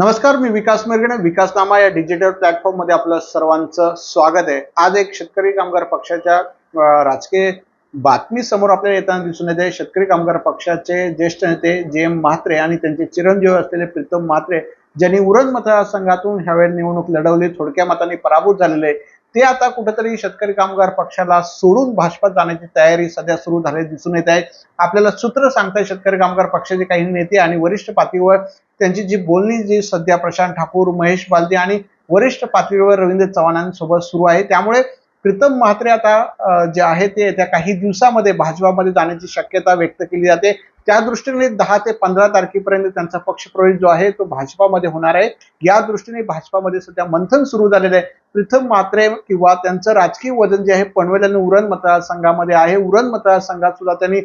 नमस्कार मी विकास मिरगणे विकासनामा या डिजिटल प्लॅटफॉर्ममध्ये आपलं सर्वांचं स्वागत आहे. आज एक शेतकरी कामगार पक्षाच्या राजकीय बातमी समोर आपल्याला येताना दिसून येते शेतकरी कामगार पक्षाचे ज्येष्ठ नेते जे एम म्हात्रे आणि त्यांचे चिरंजीव असलेले प्रीतम म्हात्रे ज्यांनी उरण मतदारसंघातून ह्यावेळी निवडणूक लढवली थोडक्या मतांनी पराभूत झालेले ते आता कुठेतरी शेतकरी कामगार पक्षाला सोडून भाजपात जाण्याची तयारी सध्या सुरू झाली दिसून येत आहे. आपल्याला सूत्र सांगताय शेतकरी कामगार पक्षाचे काही नेते आणि वरिष्ठ पातळीवर त्यांची जी बोलणी जी सध्या प्रशांत ठाकूर महेश बालदे आणि वरिष्ठ पातळीवर रवींद्र चव्हाणांसोबत सुरू आहे. त्यामुळे प्रीतम म्हात्रे आता जे आहे ते येत्या काही दिवसामध्ये भाजपामध्ये जाण्याची शक्यता व्यक्त केली जाते. त्या दृष्टीने दहा ते पंधरा तारखेपर्यंत त्यांचा पक्षप्रवेश जो आहे तो भाजपामध्ये होणार आहे. या दृष्टीने भाजपामध्ये सध्या मंथन सुरू झालेलं आहे. प्रथम मात्रे किंवा त्यांचं राजकीय वजन जे आहे पनवेल आणि उरण मतदारसंघामध्ये आहे. उरण मतदारसंघात सुद्धा त्यांनी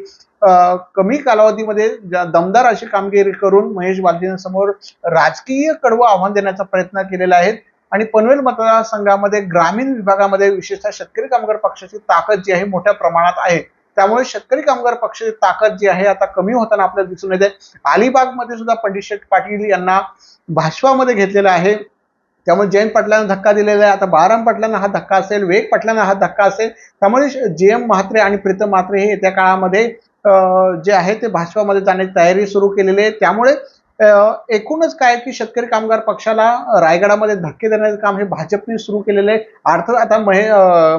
कमी कालावधीमध्ये ज्या- दमदार अशी कामगिरी करून महेश बालजींसमोर राजकीय कडवं आव्हान देण्याचा प्रयत्न केलेला आहे. आणि पनवेल मतदारसंघामध्ये ग्रामीण विभागामध्ये विशेषतः शेतकरी कामगार पक्षाची ताकद जी आहे मोठ्या प्रमाणात आहे. त्यामुळे शेतकरी कामगार पक्षाची ताकद जी आहे आता कमी होताना आपल्याला दिसून येते. अलिबागमध्ये सुद्धा पंडित शेठ पाटील यांना भाषवामध्ये घेतलेलं आहे. त्यामुळे जयंत पाटलांना धक्का दिलेला आहे. आता बाराम पाटलांना हा धक्का असेल वेग पाटलांना हा धक्का असेल त्यामुळे जे एम म्हात्रे आणि प्रीतम म्हात्रे हे येत्या काळामध्ये जे आहे ते भाजपामध्ये जाण्याची तयारी सुरू केलेली आहे. त्यामुळे एकूणच काय की शेतकरी कामगार पक्षाला रायगडामध्ये धक्के देण्याचं काम हे भाजपने सुरू केलेलं आहे. अर्थात आता महे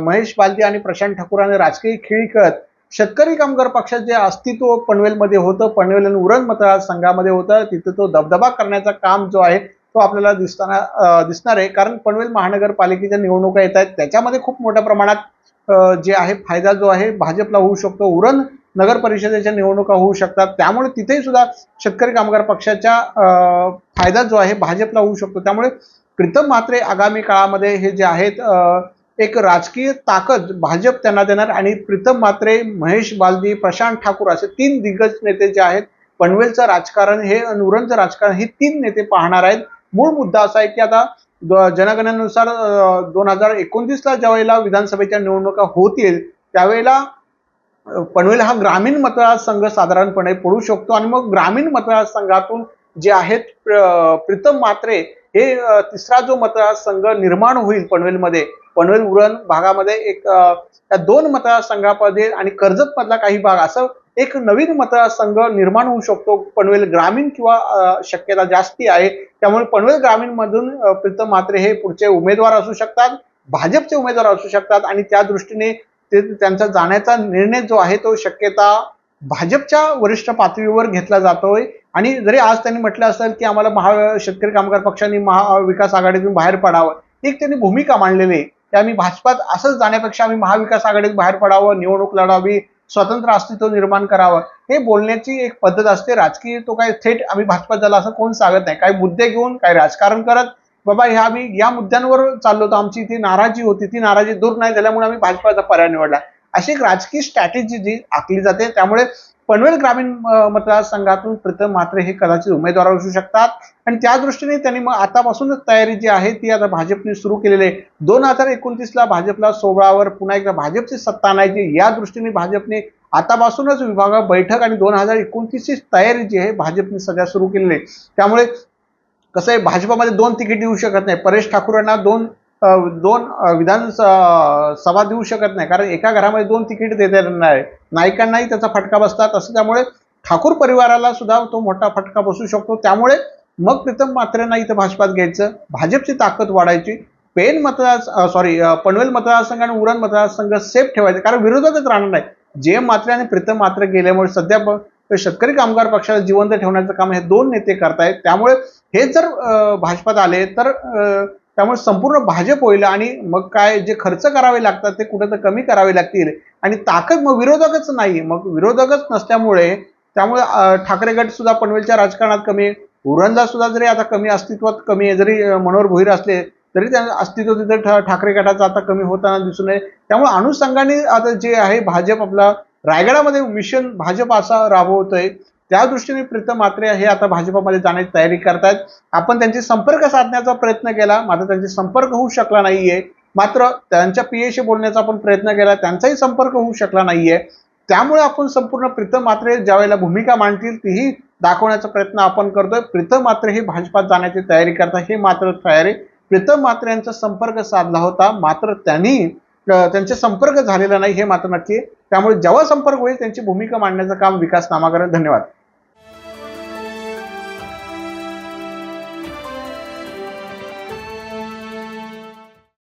महेश बालदी आणि प्रशांत ठाकूरांनी राजकीय खेळी खेळत शेतकरी कामगार पक्षाचे अस्तित्व पनवेलमध्ये होतं पनवेल आणि उरण मतदारसंघामध्ये होतं तिथं तो दबदबा करण्याचा काम जो आहे तो आपल्याला दिसताना दिसणार आहे. कारण पनवेल महानगरपालिकेच्या निवडणुका येत आहेत. त्याच्यामध्ये खूप मोठ्या प्रमाणात जे आहे फायदा जो आहे भाजपला होऊ शकतो. उरण नगर परिषदेच्या निवडणुका होऊ शकतात. त्यामुळे तिथेही सुद्धा शेतकरी कामगार पक्षाच्या फायदा जो आहे भाजपला होऊ शकतो. त्यामुळे प्रीतम म्हात्रे आगामी काळामध्ये हे जे आहेत एक राजकीय ताकद भाजप त्यांना देणार आणि प्रीतम म्हात्रे महेश बालदी प्रशांत ठाकूर असे तीन दिग्गज नेते जे आहेत पनवेलचं राजकारण हे आणि राजकारण हे तीन नेते पाहणार आहेत. मूळ मुद्दा असा आहे की आता जनगणनेनुसार दोन हजार एकोणतीसला ज्यावेळेला विधानसभेच्या निवडणुका होतील त्यावेळेला पनवेल हा ग्रामीण मतदारसंघ साधारणपणे पडू शकतो आणि मग ग्रामीण मतदारसंघातून जे आहेत प्र- प्रीतम मात्रे हे तिसरा जो मतदारसंघ निर्माण होईल पनवेलमध्ये पनवेल उरण भागामध्ये एक त्या दोन मतदारसंघामध्ये आणि कर्जतमधला काही भाग असं एक नवीन मतदारसंघ निर्माण होऊ शकतो. पनवेल ग्रामीण किंवा शक्यता जास्ती आहे. त्यामुळे पनवेल ग्रामीणमधून प्रीतम मात्रे हे पुढचे उमेदवार असू शकतात भाजपचे उमेदवार असू शकतात आणि त्या दृष्टीने ते त्यांचा जाण्याचा निर्णय जो आहे तो शक्यता भाजपच्या वरिष्ठ पातळीवर घेतला जातोय. आणि जरी आज त्यांनी म्हटलं असेल की आम्हाला महा शेतकरी कामगार पक्षांनी महाविकास आघाडीतून बाहेर पडावं. एक त्यांनी भूमिका मांडलेली आहे. की आम्ही भाजपात असंच जाण्यापेक्षा आम्ही महाविकास आघाडीत बाहेर पडावं निवडणूक लढावी स्वतंत्र अस्तित्व निर्माण करावं. हे बोलण्याची एक पद्धत असते. राजकीय तो काय थेट आम्ही भाजपात झाला असं कोण सांगत नाही. काही मुद्दे घेऊन काही राजकारण करत बाबा ह्या आम्ही या मुद्द्यांवर चाललो होतो आमची. ती नाराजी होती. ती नाराजी दूर नाही झाल्यामुळे आम्ही भाजपाचा पर्याय निवडला. अशी एक राजकीय स्ट्रॅटेजी जी आखली जाते त्यामुळे पनवेल ग्रामीण मतदारसंघातून प्रीतम म्हात्रे हे कदाचित उमेदवार असू शकतात. आणि त्या दृष्टीने त्यांनी मग आतापासूनच तयारी जी आहे ती आता भाजपने सुरू केलेली आहे. दोन हजार एकोणतीसला भाजपला सोहळावर पुन्हा एकदा भाजपची सत्ता आणायची या दृष्टीने भाजपने आतापासूनच विभाग बैठक आणि दोन हजार एकोणतीसची तयारी जी आहे भाजपने सध्या सुरू केलेली आहे. त्यामुळे कसं आहे भाजपामध्ये दोन तिकीट देऊ शकत नाही. परेश ठाकूरांना दोन दोन विधान स- सभा देऊ शकत नाही. कारण एका घरामध्ये दोन तिकीट देता येणार नाही. नायकांनाही त्याचा फटका बसतात. असं त्यामुळे ठाकूर परिवाराला सुद्धा तो मोठा फटका बसू शकतो. त्यामुळे मग प्रीतम मात्रेंना इथं भाजपात घ्यायचं. भाजपची ताकद वाढायची. पेन मतदार सॉरी पनवेल मतदारसंघ आणि उरण मतदारसंघ सेफ ठेवायचे. कारण विरोधकच राहणार नाही. जे मात्रे आणि प्रीतम मात्र गेल्यामुळे सध्या तर शेतकरी कामगार पक्षाला जिवंत ठेवण्याचं काम हे दोन नेते करतायत. त्यामुळे हे जर भाजपात आले तर त्यामुळे संपूर्ण भाजप होईल आणि मग काय जे खर्च करावे लागतात ते कुठं तर कमी करावे लागतील. आणि ताकद मग विरोधकच नाही मग विरोधकच नसल्यामुळे त्यामुळे ठाकरे गट सुद्धा पनवेलच्या राजकारणात कमी आहे. उरणला सुद्धा जरी आता कमी अस्तित्वात कमी आहे जरी मनोहर भोईर असले तरी त्या अस्तित्व तिथे ठाकरे गटाचं आता कमी होताना दिसून येईल. त्यामुळे अनुषंगाने आता जे आहे भाजप आपला रायगडामध्ये मिशन भाजप असा राबवतोय. त्या दृष्टीने प्रीतम मात्रे हे आता भाजपामध्ये जाण्याची तयारी करतायत. आपण त्यांचे संपर्क साधण्याचा प्रयत्न केला. मात्र त्यांचे संपर्क होऊ शकला नाहीये. मात्र त्यांच्या पीएशी बोलण्याचा आपण प्रयत्न केला. त्यांचाही संपर्क होऊ शकला नाहीये. त्यामुळे आपण संपूर्ण प्रीतम मात्रे ज्या वेळेला भूमिका मांडतील तीही दाखवण्याचा प्रयत्न आपण करतोय. प्रीतम मात्रे हे भाजपात जाण्याची तयारी करतात. हे मात्र तयारी. प्रीतम मात्रे यांचा संपर्क साधला होता. मात्र त्यांनी त्यांचे संपर्क झालेला नाही हे मात्र नक्की आहे. त्यामुळे जेव्हा संपर्क होईल त्यांची भूमिका मांडण्याचं काम विकास नामाकरण धन्यवाद